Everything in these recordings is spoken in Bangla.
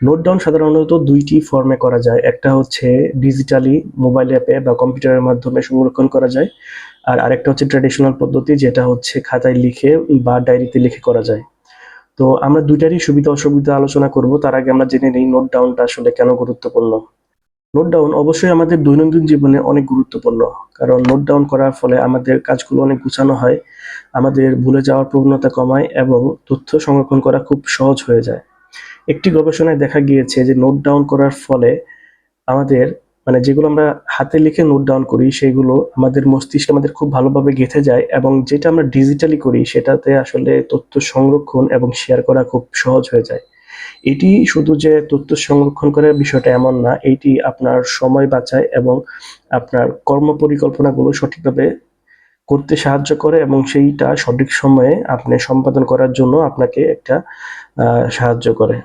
নোট ডাউন সাধারণত দুইটি ফর্মে করা যায়। একটা হচ্ছে ডিজিটালি মোবাইল অ্যাপে বা কম্পিউটারের মাধ্যমে সংরক্ষণ করা যায়। আর আরেকটা হচ্ছে ট্র্যাডিশনাল পদ্ধতি, যেটা হচ্ছে খাতায় লিখে বা ডায়েরিতে লিখে করা যায়। তো আমরা দুইটারই সুবিধা অসুবিধা আলোচনা করব। তার আগে আমরা জেনে নিই নোট ডাউনটা আসলে কেন গুরুত্বপূর্ণ। নোট ডাউন অবশ্যই আমাদের দৈনন্দিন জীবনে অনেক গুরুত্বপূর্ণ। কারণ নোট ডাউন করার ফলে আমাদের কাজগুলো অনেক গুছানো হয়, আমাদের ভুলে যাওয়ার প্রবণতা কমায় এবং তথ্য সংরক্ষণ করা খুব সহজ হয়ে যায়। একটি গবেষণায় দেখা গিয়েছে যে নোট ডাউন করার ফলে আমাদের মানে যেগুলো আমরা হাতে লিখে নোট ডাউন করি, সেগুলো আমাদের মস্তিষ্কে আমাদের খুব ভালোভাবে গেঁথে যায় এবং যেটা আমরা ডিজিটালি করি, সেটাতে আসলে তথ্য সংরক্ষণ এবং শেয়ার করা খুব সহজ হয়ে যায়। এটি শুধু যে তথ্য সংরক্ষণ করার বিষয়টা এমন না, এটি আপনার সময় বাঁচায় এবং আপনার কর্ম পরিকল্পনাগুলো সঠিকভাবে করতে সাহায্য করে এবং সেইটা সঠিক সময়ে আপনি সম্পাদন করার জন্য আপনাকে একটা সাহায্য করে।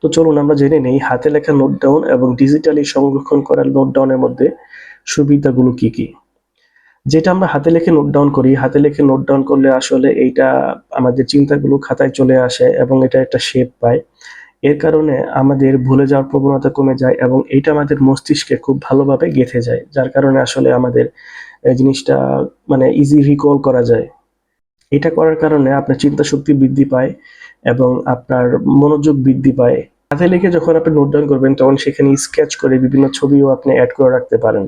তো চলুন আমরা জেনে নেই হাতে লেখা নোট ডাউন এবং ডিজিটালি সংরক্ষণ করা নোট ডাউনের মধ্যে সুবিধাগুলো কি কি। যেটা আমরা হাতে লেখে নোট ডাউন করি, হাতে লেখে নোট ডাউন করলে আসলে এইটা আমাদের চিন্তাগুলো খাতায় চলে আসে এবং এটা একটা শেপ পায়। এর কারণে আমাদের ভুলে যাওয়ার প্রবণতা কমে যায় এবং এটা আমাদের মস্তিষ্কে খুব ভালোভাবে গেঁথে যায়, যার কারণে আসলে আমাদের জিনিসটা মানে ইজি রিকল করা যায়। এটা করার কারণে আপনার চিন্তা শক্তি বৃদ্ধি পায় এবং আপনার মনোযোগ বৃদ্ধি পায়। হাতে লিখে যখন আপনি নোট ডাউন করবেন, তখন সেখানে স্কেচ করে বিভিন্ন ছবিও আপনি অ্যাড করে রাখতে পারেন।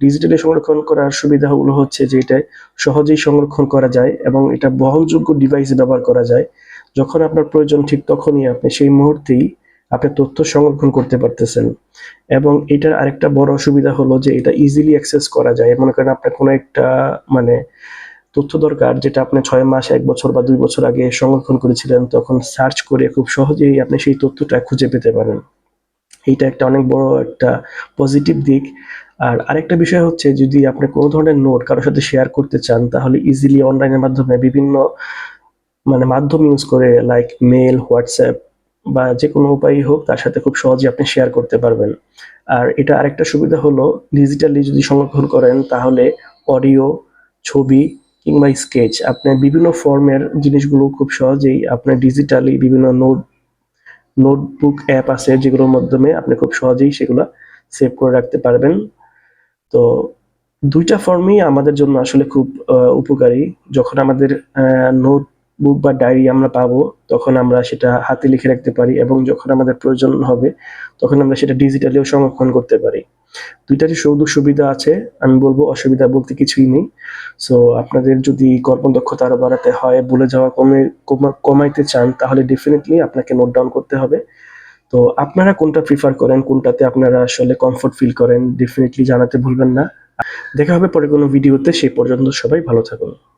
ডিজিটালি সংরক্ষণ করার সুবিধাগুলো হচ্ছে যে, এটা সহজেই সংরক্ষণ করা যায় এবং এটা বহনযোগ্য ডিভাইস ব্যবহার করা যায়। যখন আপনার প্রয়োজন ঠিক তখনই আপনি সেই মুহূর্তেই আপনি তথ্য সংরক্ষণ করতে পারতেছেন। এবং এটার আরেকটা বড় সুবিধা হলো যে এটা ইজিলি অ্যাক্সেস করা যায়। মনে করেন আপনার কোনো একটা মানে তথ্য দরকার যেটা আপনি ছয় মাস, এক বছর বা দুই বছর আগে সংরক্ষণ করেছিলেন, তখন সার্চ করে খুব সহজেই আপনি সেই তথ্যটা খুঁজে পেতে পারেন। এইটা একটা অনেক বড় একটা পজিটিভ দিক। আর আরেকটা বিষয় হচ্ছে যদি আপনি কোনো ধরনের নোট কারোর সাথে শেয়ার করতে চান, তাহলে ইজিলি অনলাইনের মাধ্যমে বিভিন্ন মানে মাধ্যম ইউজ করে লাইক মেল হোয়াটসঅ্যাপ বা যে কোনো উপায়ই হোক, তার সাথে খুব সহজে আপনি শেয়ার করতে পারবেন। আর এটা আরেকটা সুবিধা হলো ডিজিটালি যদি সংরক্ষণ করেন, তাহলে অডিও ছবি কিংবা স্কেচ আপনার বিভিন্ন ফর্মের জিনিসগুলো খুব সহজেই আপনার ডিজিটালি বিভিন্ন নোট নোটবুক অ্যাপ আছে যেগুলোর মাধ্যমে আপনি খুব সহজেই সেগুলো সেভ করে রাখতে পারবেন। তো দুইটা ফর্মই আমাদের জন্য আসলে খুব উপকারী। যখন আমাদের নোটবুক বা ডায়েরি আমরা পাবো, তখন আমরা সেটা হাতে লিখে রাখতে পারি এবং যখন আমাদের প্রয়োজন হবে, তখন আমরা সেটা ডিজিটালিও সংরক্ষণ করতে পারি। দুইটারই সুযোগ সুবিধা আছে, আমি বলব অসুবিধা বলতে কিছুই নেই। সো আপনাদের যদি কর্মদক্ষতা আরও বাড়াতে হয়, ভুলে যাওয়া, কমে কমাইতে চান, তাহলে ডেফিনেটলি আপনাকে নোট ডাউন করতে হবে। তো, আপনারা কোনটা প্রিফার করেন, কোনটাতে আপনারা আসলে কমফোর্ট ফিল করেন ডেফিনেটলি জানাতে ভুলবেন না। দেখা হবে পরে কোনো ভিডিওতে সেই পর্যন্ত সবাই ভালো থাকুন।